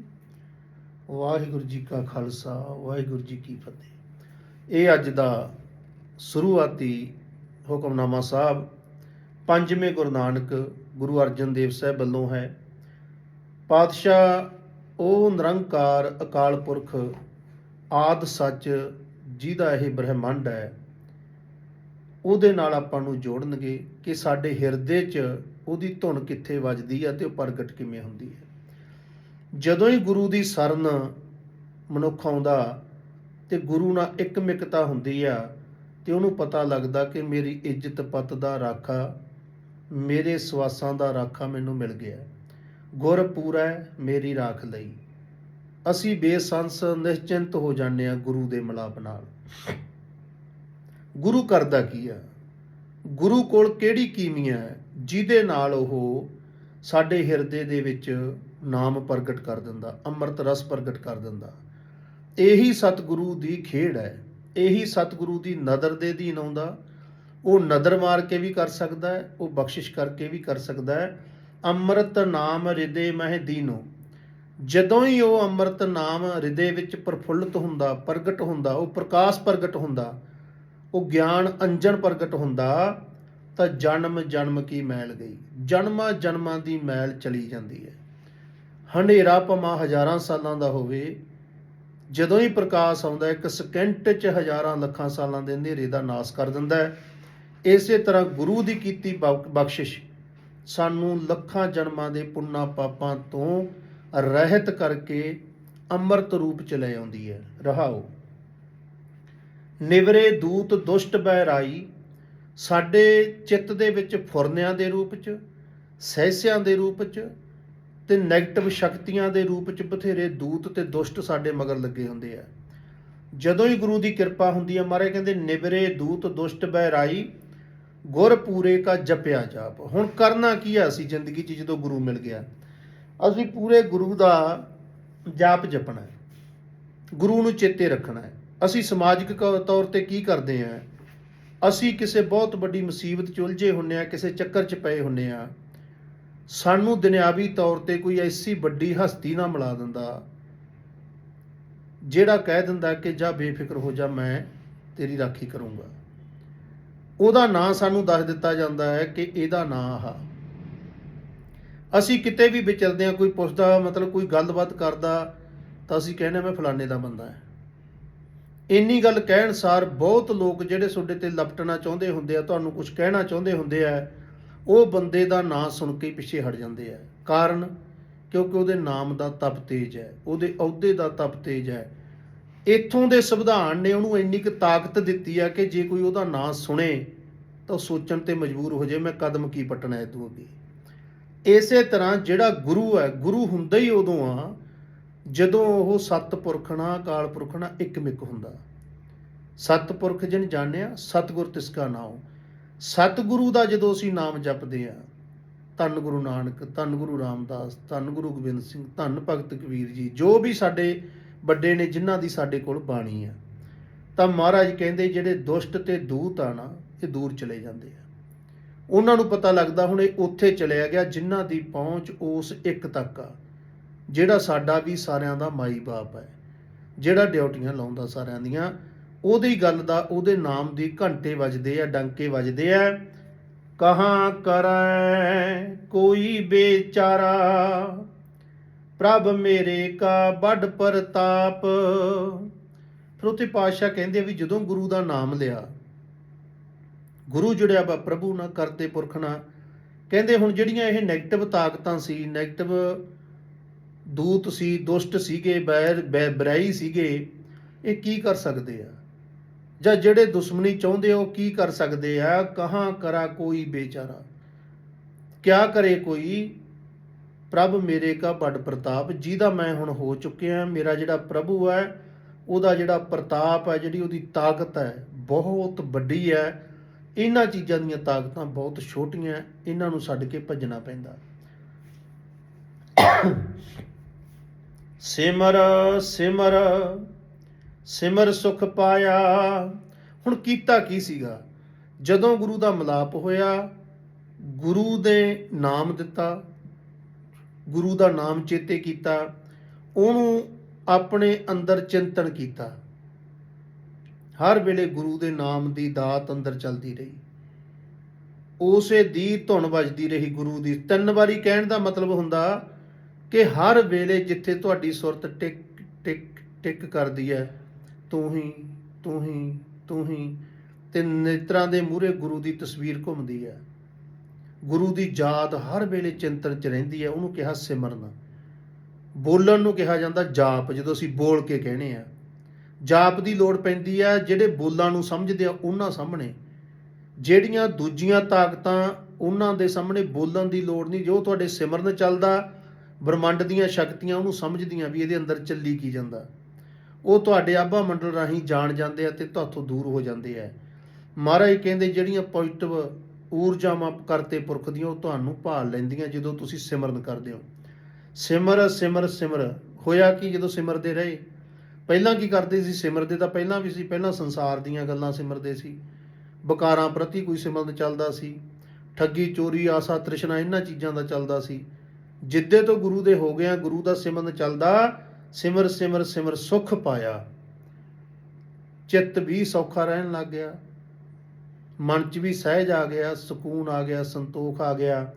ਵਾਹਿਗੁਰੂ ਜੀ ਕਾ ਖਾਲਸਾ, ਵਾਹਿਗੁਰੂ ਜੀ ਕੀ ਫਤਿਹ। ਇਹ ਅੱਜ ਦਾ ਸ਼ੁਰੂਆਤੀ ਹੁਕਮਨਾਮਾ ਸਾਹਿਬ ਪੰਜਵੇਂ ਗੁਰੂ ਨਾਨਕ ਗੁਰੂ ਅਰਜਨ ਦੇਵ ਸਾਹਿਬ ਵੱਲੋਂ ਹੈ। ਪਾਤਸ਼ਾਹ, ਉਹ ਨਿਰੰਕਾਰ ਅਕਾਲ ਪੁਰਖ ਆਦ ਸੱਚ ਜਿਹਦਾ ਇਹ ਬ੍ਰਹਿਮੰਡ ਹੈ, ਉਹਦੇ ਨਾਲ ਆਪਾਂ ਨੂੰ ਜੋੜਨਗੇ ਕਿ ਸਾਡੇ ਹਿਰਦੇ 'ਚ ਉਹਦੀ ਧੁਨ ਕਿੱਥੇ ਵੱਜਦੀ ਹੈ ਤੇ ਉਹ ਪ੍ਰਗਟ ਕਿਵੇਂ ਹੁੰਦੀ ਹੈ। ਜਦੋਂ ਹੀ ਗੁਰੂ ਦੀ ਸਰਨ ਮਨੁੱਖ ਆਉਂਦਾ ਤੇ ਗੁਰੂ ਨਾਲ ਇੱਕਮਿਕਤਾ ਹੁੰਦੀ ਆ, ਤੇ ਉਹਨੂੰ ਪਤਾ ਲੱਗਦਾ ਕਿ ਮੇਰੀ ਇੱਜ਼ਤ ਪਤ ਦਾ ਰਾਖਾ, ਮੇਰੇ ਸਵਾਸਾਂ ਦਾ ਰਾਖਾ ਮੈਨੂੰ ਮਿਲ ਗਿਆ। ਗੁਰ ਪੂਰਾ ਹੈ ਮੇਰੀ ਰਾਖ ਲਈ। ਅਸੀਂ ਬੇਸੰਸ ਨਿਸ਼ਚਿੰਤ ਹੋ ਜਾਂਦੇ ਆ ਗੁਰੂ ਦੇ ਮਿਲਾਪ ਨਾਲ। ਗੁਰੂ ਕਰਦਾ ਕੀ ਆ? ਗੁਰੂ ਕੋਲ ਕਿਹੜੀ ਕੀਮੀਆਂ ਹੈ ਜਿਹਦੇ ਨਾਲ ਉਹ ਸਾਡੇ ਹਿਰਦੇ ਦੇ ਵਿੱਚ ਨਾਮ ਪ੍ਰਗਟ ਕਰ ਦਿੰਦਾ, ਅੰਮ੍ਰਿਤ ਰਸ ਪ੍ਰਗਟ ਕਰ ਦਿੰਦਾ। ਇਹੀ ਸਤਿਗੁਰੂ ਦੀ ਖੇਡ ਹੈ, ਇਹੀ ਸਤਿਗੁਰੂ ਦੀ ਨਦਰ ਦੇ ਅਧੀਨ ਆਉਂਦਾ। ਉਹ ਨਦਰ ਮਾਰ ਕੇ ਵੀ ਕਰ ਸਕਦਾ ਹੈ, ਉਹ ਬਖਸ਼ਿਸ਼ ਕਰਕੇ ਵੀ ਕਰ ਸਕਦਾ ਹੈ। ਅੰਮ੍ਰਿਤ ਨਾਮ ਹਿਰਦੇ ਮਹਿ ਦੀਨੋ। ਜਦੋਂ ਹੀ ਉਹ ਅੰਮ੍ਰਿਤ ਨਾਮ ਹਿਰਦੇ ਵਿੱਚ ਪ੍ਰਫੁੱਲਤ ਹੁੰਦਾ, ਪ੍ਰਗਟ ਹੁੰਦਾ, ਉਹ ਪ੍ਰਕਾਸ਼ ਪ੍ਰਗਟ ਹੁੰਦਾ, ਉਹ ਗਿਆਨ ਅੰਜਨ ਪ੍ਰਗਟ ਹੁੰਦਾ, ਤਾਂ ਜਨਮ ਜਨਮ ਕੀ ਮੈਲ ਗਈ। ਜਨਮਾਂ ਜਨਮਾਂ ਦੀ ਮੈਲ ਚਲੀ ਜਾਂਦੀ ਹੈ। ਹਨੇਰਾ ਭਮਾ ਹਜ਼ਾਰਾਂ ਸਾਲਾਂ ਦਾ ਹੋਵੇ, ਜਦੋਂ ਹੀ ਪ੍ਰਕਾਸ਼ ਆਉਂਦਾ ਇੱਕ ਸਕਿੰਟ 'ਚ ਹਜ਼ਾਰਾਂ ਲੱਖਾਂ ਸਾਲਾਂ ਦੇ ਹਨੇਰੇ ਦਾ ਨਾਸ ਕਰ ਦਿੰਦਾ ਹੈ। ਇਸੇ ਤਰ੍ਹਾਂ ਗੁਰੂ ਦੀ ਕੀਤੀ ਬਖਸ਼ਿਸ਼ ਸਾਨੂੰ ਲੱਖਾਂ ਜਨਮਾਂ ਦੇ ਪੁੰਨਾ ਪਾਪਾਂ ਤੋਂ ਰਹਿਤ ਕਰਕੇ ਅੰਮ੍ਰਿਤ ਰੂਪ ਚ ਲੈ ਆਉਂਦੀ ਹੈ। ਰਹਾਓ। ਨਿਵਰੇ ਦੂਤ ਦੁਸ਼ਟ ਬਹਿਰਾਈ, ਸਾਡੇ ਚਿੱਤ ਦੇ ਵਿੱਚ ਫੁਰਨਿਆਂ ਦੇ ਰੂਪ ਚ, ਸਹਿਸਿਆਂ ਦੇ ਰੂਪ ਚ ਤੇ 네ਗੇਟਿਵ ਸ਼ਕਤੀਆਂ ਦੇ ਰੂਪ ਚ ਬਥੇਰੇ ਦੂਤ ਤੇ ਦੁਸ਼ਟ ਸਾਡੇ ਮਗਰ ਲੱਗੇ ਹੁੰਦੇ ਆ। ਜਦੋਂ ਹੀ ਗੁਰੂ ਦੀ ਕਿਰਪਾ ਹੁੰਦੀ ਹੈ ਮਹਾਰਾਜ ਕਹਿੰਦੇ ਨਿਵਰੇ ਦੂਤ, ਦੁਸ਼ਟ ਬਹਿਰਾਈ, ਗੁਰ ਪੂਰੇ ਕਾ ਜਪਿਆ ਜਾਪ। ਹੁਣ ਕਰਨਾ ਕੀ ਆ ਅਸੀਂ ਜ਼ਿੰਦਗੀ 'ਚ ਜਦੋਂ ਗੁਰੂ ਮਿਲ ਗਿਆ? ਅਸੀਂ ਪੂਰੇ ਗੁਰੂ ਦਾ ਜਾਪ ਜਪਣਾ ਹੈ। ਗੁਰੂ ਨੂੰ ਚੇਤੇ ਰੱਖਣਾ ਹੈ। ਅਸੀਂ ਸਮਾਜਿਕ ਤੌਰ ਤੇ ਕੀ ਕਰਦੇ ਆ? ਅਸੀਂ ਕਿਸੇ ਬਹੁਤ ਵੱਡੀ ਮੁਸੀਬਤ 'ਚ ਉਲਝੇ ਹੁੰਨੇ ਆ, ਕਿਸੇ ਚੱਕਰ 'ਚ ਪਏ ਹੁੰਨੇ ਆ। ਸਾਨੂੰ ਦੁਨਿਆਵੀ ਤੌਰ ਤੇ ਕੋਈ ਐਸੀ ਵੱਡੀ ਹਸਤੀ ਨਾ ਮਿਲਾ ਦਿੰਦਾ, ਜਿਹੜਾ ਕਹਿ ਦਿੰਦਾ ਕਿ ਜਾ ਬੇਫਿਕਰ ਹੋ ਜਾ, ਮੈਂ ਤੇਰੀ ਰਾਖੀ ਕਰੂੰਗਾ। ਉਹਦਾ ਨਾਂ ਸਾਨੂੰ ਦੱਸ ਦਿੱਤਾ ਜਾਂਦਾ ਹੈ ਕਿ ਇਹਦਾ ਨਾਂ ਆਹ ਅਸੀਂ ਕਿਤੇ ਵੀ ਵਿਚਰਦੇ ਹਾਂ, ਕੋਈ ਪੁੱਛਦਾ, ਮਤਲਬ ਕੋਈ ਗੱਲਬਾਤ ਕਰਦਾ, ਤਾਂ ਅਸੀਂ ਕਹਿੰਦੇ ਮੈਂ ਫਲਾਣੇ ਦਾ ਬੰਦਾ ਹੈ। ਇੰਨੀ ਗੱਲ ਕਹਿਣ ਸਾਰ ਬਹੁਤ ਲੋਕ ਜਿਹੜੇ ਤੁਹਾਡੇ ਤੇ ਲਪਟਣਾ ਚਾਹੁੰਦੇ ਹੁੰਦੇ ਆ, ਤੁਹਾਨੂੰ ਕੁਝ ਕਹਿਣਾ ਚਾਹੁੰਦੇ ਹੁੰਦੇ ਆ ਉਹ ਬੰਦੇ ਦਾ ਨਾਂ ਸੁਣ ਕੇ ਪਿੱਛੇ ਹਟ ਜਾਂਦੇ ਆ। ਕਾਰਨ? ਕਿਉਂਕਿ ਉਹਦੇ ਨਾਮ ਦਾ ਤਪ ਤੇਜ ਹੈ, ਉਹਦੇ ਅਹੁਦੇ ਦਾ ਤਪ ਤੇਜ ਹੈ। ਇੱਥੋਂ ਦੇ ਸੰਵਿਧਾਨ ਨੇ ਉਹਨੂੰ ਇੰਨੀ ਕੁ ਤਾਕਤ ਦਿੱਤੀ ਆ ਕਿ ਜੇ ਕੋਈ ਉਹਦਾ ਨਾਂ ਸੁਣੇ ਤਾਂ ਉਹ ਸੋਚਣ ਤੇ ਮਜਬੂਰ ਹੋ ਜਾਏ ਮੈਂ ਕਦਮ ਕੀ ਪਟਣਾ ਇਦੋਂ ਅੱਗੇ? ਇਸੇ ਤਰ੍ਹਾਂ ਜਿਹੜਾ ਗੁਰੂ ਹੈ, ਗੁਰੂ ਹੁੰਦਾ ਹੀ ਉਦੋਂ ਆ, ਜਦੋਂ ਉਹ ਸਤਪੁਰਖਣਾ ਅਕਾਲ ਇੱਕ ਮਿੱਕ ਹੁੰਦਾ। ਸਤਪੁਰਖ ਜਿਨ ਜਾਣਿਆ, ਸਤਗੁਰ ਤਿਸ ਕਾ ਨਾਮ ਸਤਿਗੁਰੂ ਦਾ ਜਦੋਂ ਅਸੀਂ ਨਾਮ ਜਪਦੇ ਆ ਧੰਨ ਗੁਰੂ ਨਾਨਕ, ਧੰਨ ਗੁਰੂ ਰਾਮਦਾਸ, ਧੰਨ ਗੁਰੂ ਗੋਬਿੰਦ ਸਿੰਘ, ਧੰਨ ਭਗਤ ਕਬੀਰ ਜੀ, ਜੋ ਵੀ ਸਾਡੇ ਵੱਡੇ ਨੇ, ਜਿਨ੍ਹਾਂ ਦੀ ਸਾਡੇ ਕੋਲ ਬਾਣੀ ਆ ਤਾਂ ਮਹਾਰਾਜ ਕਹਿੰਦੇ ਜਿਹੜੇ ਦੁਸ਼ਟ ਤੇ ਦੂਤ ਆ ਨਾ, ਇਹ ਦੂਰ ਚਲੇ ਜਾਂਦੇ ਆ। ਉਹਨਾਂ ਨੂੰ ਪਤਾ ਲੱਗਦਾ ਹੁਣ ਇਹ ਉੱਥੇ ਚਲਿਆ ਗਿਆ, ਜਿਨ੍ਹਾਂ ਦੀ ਪਹੁੰਚ ਉਸ ਇੱਕ ਤੱਕ ਆ, ਜਿਹੜਾ ਸਾਡਾ ਵੀ ਸਾਰਿਆਂ ਦਾ ਮਾਈ ਬਾਪ ਹੈ, ਜਿਹੜਾ ਡਿਊਟੀਆਂ ਲਾਉਂਦਾ ਸਾਰਿਆਂ ਦੀਆਂ ਉਹਦੀ ਗੱਲ ਦਾ ਉਹਦੇ ਨਾਮ ਦੀ ਘੰਟੇ ਵੱਜਦੇ ਆ, ਡੰਕੇ ਵੱਜਦੇ ਆ। ਕਹਾਂ ਕਰੈ ਕੋਈ ਬੇਚਾਰਾ, ਪ੍ਰਭ ਮੇਰੇ ਕਾ ਵੱਡ ਪ੍ਰਤਾਪ। ਫਿਰ ਉੱਥੇ ਪਾਤਸ਼ਾਹ ਕਹਿੰਦੇ ਵੀ ਜਦੋਂ ਗੁਰੂ ਦਾ ਨਾਮ ਲਿਆ, ਗੁਰੂ ਜੁੜਿਆ ਵਾ ਪ੍ਰਭੂ ਨਾ ਕਰਤੇ ਪੁਰਖ ਨਾਲ ਕਹਿੰਦੇ ਹੁਣ ਜਿਹੜੀਆਂ ਇਹ 네ਗੇਟਿਵ ਤਾਕਤਾਂ ਸੀ 네ਗੇਟਿਵ ਦੂਤ ਸੀ, ਦੁਸ਼ਟ ਸੀਗੇ ਬੈਰ ਬੈ- ਬੁਰਾਈ ਸੀਗੇ, ਇਹ ਕੀ ਕਰ ਸਕਦੇ ਆ? ਜਾਂ ਜਿਹੜੇ ਦੁਸ਼ਮਣੀ ਚਾਹੁੰਦੇ ਆ ਉਹ ਕੀ ਕਰ ਸਕਦੇ ਆ? ਕਹਾਂ ਕਰਾ ਕੋਈ ਬੇਚਾਰਾ? ਕਿਆ ਕਰੇ ਕੋਈ? ਪ੍ਰਭ ਮੇਰੇ ਕਾ ਵੱਡ ਪ੍ਰਤਾਪ, ਜਿਹਦਾ ਮੈਂ ਹੁਣ ਹੋ ਚੁੱਕਿਆ, ਮੇਰਾ ਜਿਹੜਾ ਪ੍ਰਭੂ ਹੈ, ਉਹਦਾ ਜਿਹੜਾ ਪ੍ਰਤਾਪ ਹੈ, ਜਿਹੜੀ ਉਹਦੀ ਤਾਕਤ ਹੈ, ਬਹੁਤ ਵੱਡੀ ਹੈ। ਇਹਨਾਂ ਚੀਜ਼ਾਂ ਦੀਆਂ ਤਾਕਤਾਂ ਬਹੁਤ ਛੋਟੀਆਂ, ਇਹਨਾਂ ਨੂੰ ਛੱਡ ਕੇ ਭੱਜਣਾ ਪੈਂਦਾ। ਸਿਮਰ ਸਿਮਰ ਸਿਮਰ ਸੁਖ ਪਾਇਆ। ਹੁਣ ਕੀਤਾ ਕੀ ਸੀਗਾ? ਜਦੋਂ ਗੁਰੂ ਦਾ ਮਿਲਾਪ ਹੋਇਆ, ਗੁਰੂ ਦੇ ਨਾਮ ਦਿੱਤਾ, ਗੁਰੂ ਦਾ ਨਾਮ ਚੇਤੇ ਕੀਤਾ, ਉਹਨੂੰ ਆਪਣੇ ਅੰਦਰ ਚਿੰਤਨ ਕੀਤਾ। ਹਰ ਵੇਲੇ ਗੁਰੂ ਦੇ ਨਾਮ ਦੀ ਦਾਤ ਅੰਦਰ ਚਲਦੀ ਰਹੀ। ਉਸੇ ਦੀ ਧੁਨ ਵੱਜਦੀ ਰਹੀ ਗੁਰੂ ਦੀ। ਤਿੰਨ ਵਾਰੀ ਕਹਿਣ ਦਾ ਮਤਲਬ ਹੁੰਦਾ ਕਿ ਹਰ ਵੇਲੇ ਜਿੱਥੇ ਤੁਹਾਡੀ ਸੁਰਤ ਟਿਕ ਟਿਕ ਟਿਕ ਕਰਦੀ ਹੈ ਤੂੰ ਹੀ ਤੂੰ ਹੀ ਤੂੰ ਹੀ। ਤੇ ਨੇਤਰਾਂ ਦੇ ਮੂਹਰੇ ਗੁਰੂ ਦੀ ਤਸਵੀਰ ਘੁੰਮਦੀ ਹੈ। ਗੁਰੂ ਦੀ ਯਾਦ ਹਰ ਵੇਲੇ ਚਿੰਤਨ ਚ ਰਹਿੰਦੀ ਹੈ। ਉਹਨੂੰ ਕਿਹਾ ਸਿਮਰਨ। ਬੋਲਣ ਨੂੰ ਕਿਹਾ ਜਾਂਦਾ ਜਾਪ, ਜਦੋਂ ਅਸੀਂ ਬੋਲ ਕੇ ਕਹਿੰਦੇ ਆ। ਜਾਪ ਦੀ ਲੋੜ ਪੈਂਦੀ ਹੈ, ਜਿਹੜੇ ਬੋਲਾਂ ਨੂੰ ਸਮਝਦੇ ਆ, ਉਹਨਾਂ ਸਾਹਮਣੇ। ਜਿਹੜੀਆਂ ਦੂਜੀਆਂ ਤਾਕਤਾਂ ਉਹਨਾਂ ਦੇ ਸਾਹਮਣੇ ਬੋਲਣ ਦੀ ਲੋੜ ਨਹੀਂ, ਜੋ ਤੁਹਾਡੇ ਸਿਮਰਨ ਚੱਲਦਾ, ਬ੍ਰਹਮੰਡ ਦੀਆਂ ਸ਼ਕਤੀਆਂ ਉਹਨੂੰ ਸਮਝਦੀਆਂ ਵੀ ਇਹਦੇ ਅੰਦਰ ਚੱਲੀ ਕੀ ਜਾਂਦਾ। ਉਹ ਤੁਹਾਡੇ ਆਭਾ ਮੰਡਲ ਰਾਹੀਂ ਜਾਣ ਜਾਂਦੇ ਆ ਤੇ ਤੁਹਾਥੋਂ ਦੂਰ ਹੋ ਜਾਂਦੇ ਆ। ਮਹਾਰਾਜ ਕਹਿੰਦੇ ਜਿਹੜੀਆਂ ਪੋਜ਼ਿਟਿਵ ਊਰਜਾਵਾਂ ਕਰਤੇ ਪੁਰਖ ਦੀਆਂ ਉਹ ਤੁਹਾਨੂੰ ਭਾਲ ਲੈਂਦੀਆਂ ਜਦੋਂ ਤੁਸੀਂ ਸਿਮਰਨ ਕਰਦੇ ਹੋ। ਸਿਮਰ ਸਿਮਰ ਸਿਮਰ। ਹੋਇਆ ਕਿ ਜਦੋਂ ਸਿਮਰਦੇ ਰਹੇ? ਪਹਿਲਾਂ ਕੀ ਕਰਦੇ ਸੀ? ਸਿਮਰਦੇ ਤਾਂ ਪਹਿਲਾਂ ਵੀ ਸੀ, ਪਹਿਲਾਂ ਸੰਸਾਰ ਦੀਆਂ ਗੱਲਾਂ ਸਿਮਰਦੇ ਸੀ। ਬਕਾਰਾਂ ਪ੍ਰਤੀ ਕੋਈ ਸਿਮਰਨ ਚੱਲਦਾ ਸੀ। ਠੱਗੀ, ਚੋਰੀ, ਆਸਾ, ਤ੍ਰਿਸ਼ਨਾ, ਇਹਨਾਂ ਚੀਜ਼ਾਂ ਦਾ ਚੱਲਦਾ ਸੀ। ਜਿੱਦੇ ਤੋਂ ਗੁਰੂ ਦੇ ਹੋ ਗਿਆ, ਗੁਰੂ ਦਾ ਸਿਮਰਨ ਚੱਲਦਾ ਸਿਮਰ ਸਿਮਰ ਸਿਮਰ ਸੁਖ ਪਾਇਆ। ਚਿੱਤ ਵੀ ਸੌਖਾ ਰਹਿਣ ਲੱਗ ਗਿਆ। ਮਨ 'ਚ ਵੀ ਸਹਿਜ ਆ ਗਿਆ, ਸਕੂਨ ਆ ਗਿਆ, ਸੰਤੋਖ ਆ ਗਿਆ।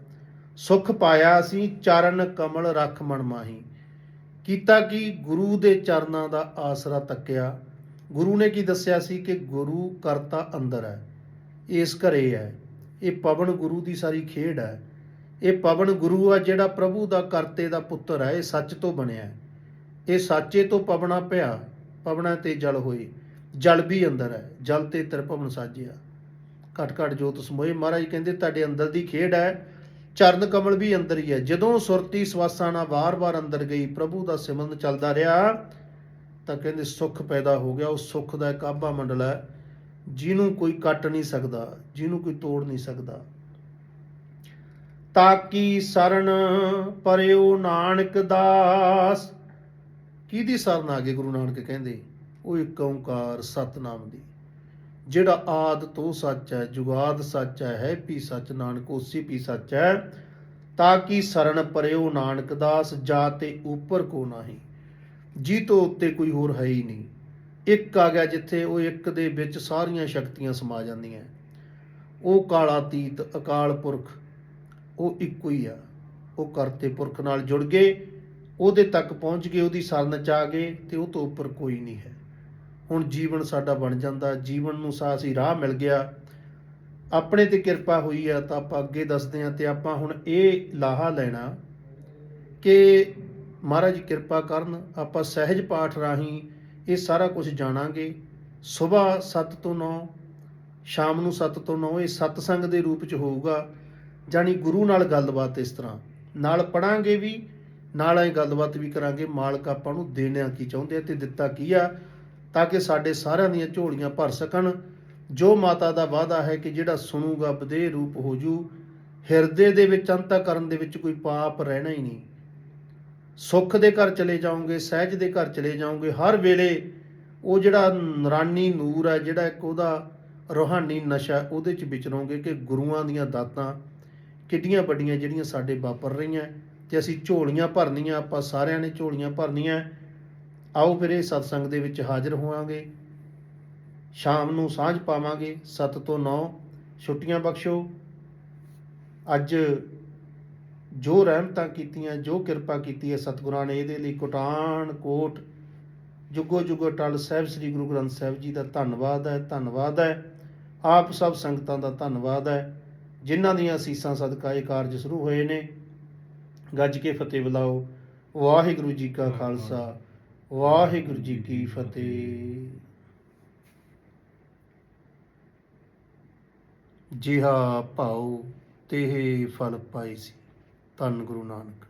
ਸੁਖ ਪਾਇਆ ਅਸੀਂ ਚਰਨ ਕਮਲ ਰਖ ਮਨ ਮਾਹੀ। ਕੀਤਾ ਕਿ? ਗੁਰੂ ਦੇ ਚਰਨਾਂ ਦਾ ਆਸਰਾ ਤੱਕਿਆ। ਗੁਰੂ ਨੇ ਕੀ ਦੱਸਿਆ ਸੀ ਕਿ ਗੁਰੂ ਕਰਤਾ ਅੰਦਰ ਹੈ। ਇਸ ਘਰੇ ਹੈ। ਇਹ ਪਵਨ ਗੁਰੂ ਦੀ ਸਾਰੀ ਖੇਡ ਹੈ। ਇਹ ਪਵਨ ਗੁਰੂ ਆ ਜਿਹੜਾ ਪ੍ਰਭੂ ਦਾ ਕਰਤੇ ਦਾ ਪੁੱਤਰ ਹੈ। ਇਹ ਸੱਚ ਤੋਂ ਬਣਿਆ ਹੈ। ਇਹ ਸਾਚੇ ਤੋਂ ਪਵਣਾ ਪਿਆ ਪਵਨਾ ਤੇ ਜਲ ਹੋਏ। ਜਲ ਵੀ ਅੰਦਰ ਹੈ, ਜਲ ਤੇ ਤ੍ਰਿਪਵਨ ਸਾਜਿਆ। ਘਟ ਘਟ ਜੋਤ ਸਮੋਏ, ਮਹਾਰਾਜ ਕਹਿੰਦੇ ਤੁਹਾਡੇ ਅੰਦਰ ਦੀ ਖੇਡ ਹੈ, ਚਰਨ ਕਮਲ ਵੀ ਅੰਦਰ ਹੀ ਹੈ। ਜਦੋਂ ਸੁਰਤੀ ਸਵਾਸਾਂ ਨਾਲ ਵਾਰ-ਵਾਰ ਅੰਦਰ ਗਈ, ਪ੍ਰਭੂ ਦਾ ਸਿਮਰਨ ਚੱਲਦਾ ਰਿਹਾ, ਤਾਂ ਕਹਿੰਦੇ ਸੁੱਖ ਪੈਦਾ ਹੋ ਗਿਆ। ਉਹ ਸੁੱਖ ਦਾ ਇੱਕ ਆਭਾ ਮੰਡਲ ਹੈ, ਜਿਹਨੂੰ ਕੋਈ ਕੱਟ ਨਹੀਂ ਸਕਦਾ, ਜਿਹਨੂੰ ਕੋਈ ਤੋੜ ਨਹੀਂ ਸਕਦਾ। ਤਾਕੀ ਸਰਣ ਪਰਿਓ ਨਾਨਕ ਦਾਸ ਕਿਹਦੀ ਸਰਨ ਆ ਗਏ ਗੁਰੂ ਨਾਨਕ ਕਹਿੰਦੇ? ਉਹ ਇੱਕ ਓੰਕਾਰ ਸਤਨਾਮ ਦੀ। ਜਿਹੜਾ ਆਦ ਤੋਂ ਸੱਚ ਹੈ, ਜੁਗਾਦ ਸੱਚ ਹੈ ਹੈ ਪੀ ਸੱਚ, ਨਾਨਕ ਉਸੇ ਪੀ ਸੱਚ ਹੈ, ਤਾਂ ਕਿ ਸਰਣ ਪਰਿਓ ਨਾਨਕ ਦਾਸ, ਜਾ ਜਾਤੇ ਉੱਪਰ ਕੋ ਨਹੀਂ। ਜੀ ਤੋਂ ਉੱਤੇ ਕੋਈ ਹੋਰ ਹੈ ਹੀ ਨਹੀਂ। ਇੱਕ ਆ ਗਿਆ ਜਿੱਥੇ ਉਹ ਇੱਕ ਦੇ ਵਿੱਚ ਸਾਰੀਆਂ ਸ਼ਕਤੀਆਂ ਸਮਾ ਜਾਂਦੀਆਂ। ਉਹ ਕਾਲਾ ਤੀਤ, ਅਕਾਲ ਪੁਰਖ, ਉਹ ਇੱਕੋ ਹੀ ਆ। ਉਹ ਕਰਤੇ ਪੁਰਖ ਨਾਲ ਜੁੜ ਗਏ ਉਹਦੇ ਤੱਕ ਪਹੁੰਚ ਗਏ, ਉਹਦੀ ਸਰਨ ਚ ਆ ਗਏ ਤੇ ਉਹ ਤੋਂ ਉੱਪਰ ਕੋਈ ਨਹੀਂ ਹੈ। ਹੁਣ ਜੀਵਨ ਸਾਡਾ ਬਣ ਜਾਂਦਾ, ਜੀਵਨ ਨੂੰ ਸਾ ਅਸੀਂ ਰਾਹ ਮਿਲ ਗਿਆ। ਆਪਣੇ ਤੇ ਕਿਰਪਾ ਹੋਈ ਆ ਤਾਂ ਆਪਾਂ ਅੱਗੇ ਦੱਸਦੇ ਆ ਤੇ ਆਪਾਂ ਹੁਣ ਇਹ ਲਾਹਾ ਲੈਣਾ ਕਿ ਮਹਾਰਾਜ ਕਿਰਪਾ ਕਰਨ, ਆਪਾਂ ਸਹਿਜ ਪਾਠ ਰਾਹੀਂ ਇਹ ਸਾਰਾ ਕੁਝ ਜਾਣਾਂਗੇ। ਸਵੇਰ 7 ਤੋਂ 9 ਸ਼ਾਮ ਨੂੰ 7 ਤੋਂ 9 ਇਹ ਸਤਸੰਗ ਦੇ ਰੂਪ ਚ ਹੋਊਗਾ। ਜਾਨੀ ਗੁਰੂ ਨਾਲ ਗੱਲਬਾਤ ਇਸ ਤਰ੍ਹਾਂ। ਨਾਲ ਪੜਾਂਗੇ ਵੀ ਨਾਲ ਆਏ ਗੱਲਬਾਤ ਵੀ ਕਰਾਂਗੇ। ਮਾਲਕ ਆਪਾਂ ਨੂੰ ਦੇਣਾ ਕੀ ਚਾਹੁੰਦੇ ਆ ਤੇ ਦਿੱਤਾ ਕੀ ਆ, ਤਾਂ ਕਿ ਸਾਡੇ ਸਾਰਿਆਂ ਦੀਆਂ ਝੋਲੀਆਂ ਭਰ ਸਕਣ। ਜੋ ਮਾਤਾ ਦਾ ਵਾਅਦਾ ਹੈ ਕਿ ਜਿਹੜਾ ਸੁਣੂਗਾ ਬਦੇ ਰੂਪ ਹੋ ਜੂ, ਹਿਰਦੇ ਦੇ ਵਿੱਚ, ਅੰਤਕਰਨ ਦੇ ਵਿੱਚ ਕੋਈ ਪਾਪ ਰਹਿਣਾ ਹੀ ਨਹੀਂ। ਸੁੱਖ ਦੇ ਘਰ ਚਲੇ ਜਾਓਗੇ, ਸਹਿਜ ਦੇ ਘਰ ਚਲੇ ਜਾਓਗੇ, ਹਰ ਵੇਲੇ ਉਹ ਜਿਹੜਾ ਨਰਾਨੀ ਨੂਰ ਹੈ ਜਿਹੜਾ ਇੱਕ ਉਹਦਾ ਰੋਹਾਨੀ ਨਸ਼ਾ, ਉਹਦੇ ਚ ਵਿਚਰੋਗੇ ਕਿ ਗੁਰੂਆਂ ਦੀਆਂ ਦਾਤਾਂ ਕਿੱਡੀਆਂ ਵੱਡੀਆਂ ਜਿਹੜੀਆਂ ਸਾਡੇ ਵਾਪਰ ਰਹੀਆਂ। ਤੇ ਅਸੀਂ ਝੋਲੀਆਂ ਭਰਨੀਆਂ, ਆਪਾਂ ਸਾਰਿਆਂ ਨੇ ਝੋਲੀਆਂ ਭਰਨੀਆਂ। ਆਓ ਫਿਰ ਇਹ ਸਤਸੰਗ ਦੇ ਵਿੱਚ ਹਾਜ਼ਰ ਹੋਵਾਂਗੇ। ਸ਼ਾਮ ਨੂੰ ਸਾਂਝ ਪਾਵਾਂਗੇ 7 ਤੋਂ 9 ਛੁੱਟੀਆਂ ਬਖਸ਼ੋ। ਅੱਜ ਜੋ ਰਹਿਮਤਾਂ ਕੀਤੀਆਂ, ਜੋ ਕਿਰਪਾ ਕੀਤੀ ਹੈ ਸਤਿਗੁਰਾਂ ਨੇ, ਇਹਦੇ ਲਈ ਕੋਟਾਨ ਕੋਟ। ਜੁਗੋ ਜੁਗੋ ਟਲ ਸਾਹਿਬ, ਸ੍ਰੀ ਗੁਰੂ ਗ੍ਰੰਥ ਸਾਹਿਬ ਜੀ ਦਾ ਧੰਨਵਾਦ ਹੈ ਧੰਨਵਾਦ ਹੈ। ਆਪ ਸਭ ਸੰਗਤਾਂ ਦਾ ਧੰਨਵਾਦ ਹੈ। ਜਿਨ੍ਹਾਂ ਦੀਆਂ ਅਸੀਸਾਂ ਸਦਕਾ ਇਹ ਕਾਰਜ ਸ਼ੁਰੂ ਹੋਏ ਨੇ ਗੱਜ ਕੇ ਫਤਿਹ ਬੁਲਾਓ। ਵਾਹਿਗੁਰੂ ਜੀ ਕਾ ਖਾਲਸਾ, ਵਾਹਿਗੁਰੂ ਜੀ ਕੀ ਫਤਿਹ। ਜਿਹਾ ਭਾਉ ਤੇ ਫਲ ਪਾਈ ਸੀ। ਧੰਨ ਗੁਰੂ ਨਾਨਕ।